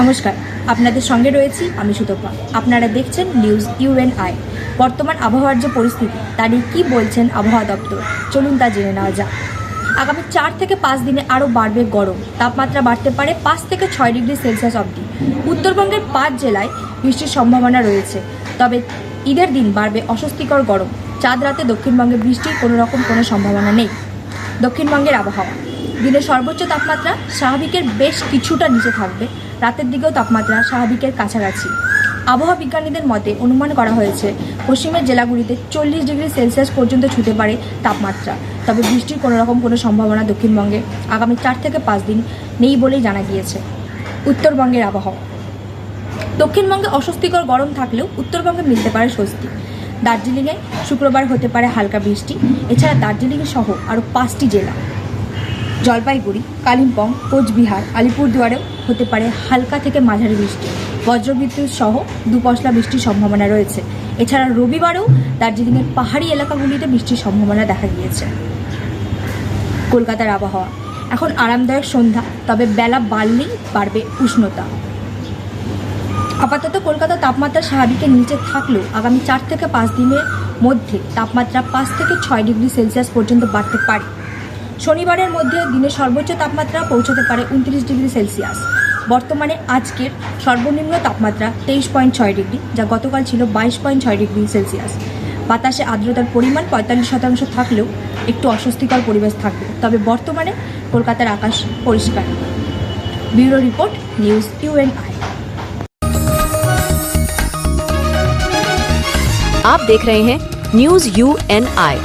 নমস্কার, আপনাদের সঙ্গে রয়েছি আমি সুতপা। আপনারা দেখছেন নিউজ ইউএনআই বর্তমান আবহাওয়ার যে পরিস্থিতি তা নিয়ে কী বলছেন আবহাওয়া দপ্তর? চলুন তা জেনে নেওয়া যাক। আগামী চার থেকে পাঁচ দিনে আরও বাড়বে গরম। তাপমাত্রা বাড়তে পারে পাঁচ থেকে ছয় ডিগ্রি সেলসিয়াস অবধি। উত্তরবঙ্গের পাঁচ জেলায় বৃষ্টির সম্ভাবনা রয়েছে। তবে ঈদের দিন বাড়বে অস্বস্তিকর গরম। চাঁদ রাতে দক্ষিণবঙ্গে বৃষ্টির কোনো রকম কোনো সম্ভাবনা নেই। দক্ষিণবঙ্গের আবহাওয়া। দিনের সর্বোচ্চ তাপমাত্রা স্বাভাবিকের বেশ কিছুটা নিচে থাকবে। রাতের দিকেও তাপমাত্রা স্বাভাবিকের কাছাকাছি। আবহাওয়া বিজ্ঞানীদের মতে অনুমান করা হয়েছে, পশ্চিমের জেলাগুলিতে চল্লিশ ডিগ্রি সেলসিয়াস পর্যন্ত ছুতে পারে তাপমাত্রা। তবে বৃষ্টির কোনো রকম কোনো সম্ভাবনা দক্ষিণবঙ্গে আগামী চার থেকে পাঁচ দিন নেই বলেই জানা গিয়েছে উত্তরবঙ্গের আবহাওয়া। দক্ষিণবঙ্গে অস্বস্তিকর গরম থাকলেও উত্তরবঙ্গে মিলতে পারে স্বস্তি। দার্জিলিংয়ে শুক্রবার হতে পারে হালকা বৃষ্টি। এছাড়া দার্জিলিং সহ আরও পাঁচটি জেলা। জলপাইগুড়ি, কালিম্পং, কোচবিহার, আলিপুরদুয়ারেও হতে পারে হালকা থেকে মাঝারি বৃষ্টি। বজ্রবিদ্যুৎ সহ দুপশলা বৃষ্টির সম্ভাবনা রয়েছে। এছাড়া রবিবারেও দার্জিলিংয়ের পাহাড়ি এলাকাগুলিতে বৃষ্টির সম্ভাবনা দেখা গিয়েছে। কলকাতার আবহাওয়া। এখন আরামদায়ক সন্ধ্যা, তবে বেলা বাড়লেই বাড়বে উষ্ণতা। আপাতত কলকাতার তাপমাত্রা স্বাভাবিকের নিচে থাকলেও আগামী চার থেকে পাঁচ দিনের মধ্যে তাপমাত্রা পাঁচ থেকে ছয় ডিগ্রি সেলসিয়াস পর্যন্ত বাড়তে পারে। শনিবারের মধ্যে দিনের সর্বোচ্চ তাপমাত্রা পৌঁছতে পারে উনত্রিশ ডিগ্রি সেলসিয়াস বর্তমানে আজকের সর্বনিম্ন তাপমাত্রা তেইশ পয়েন্ট ছয় ডিগ্রি যা গতকাল ছিল বাইশ পয়েন্ট ছয় ডিগ্রি সেলসিয়াস বাতাসে আর্দ্রতার পরিমাণ পঁয়তাল্লিশ শতাংশ থাকলেও একটু অস্বস্তিকর পরিবেশ থাকবে তবে বর্তমানে কলকাতার আকাশ পরিষ্কার ব্যুরো রিপোর্ট নিউজ ইউএনআই आप देख रहे हैं न्यूज यू एन आई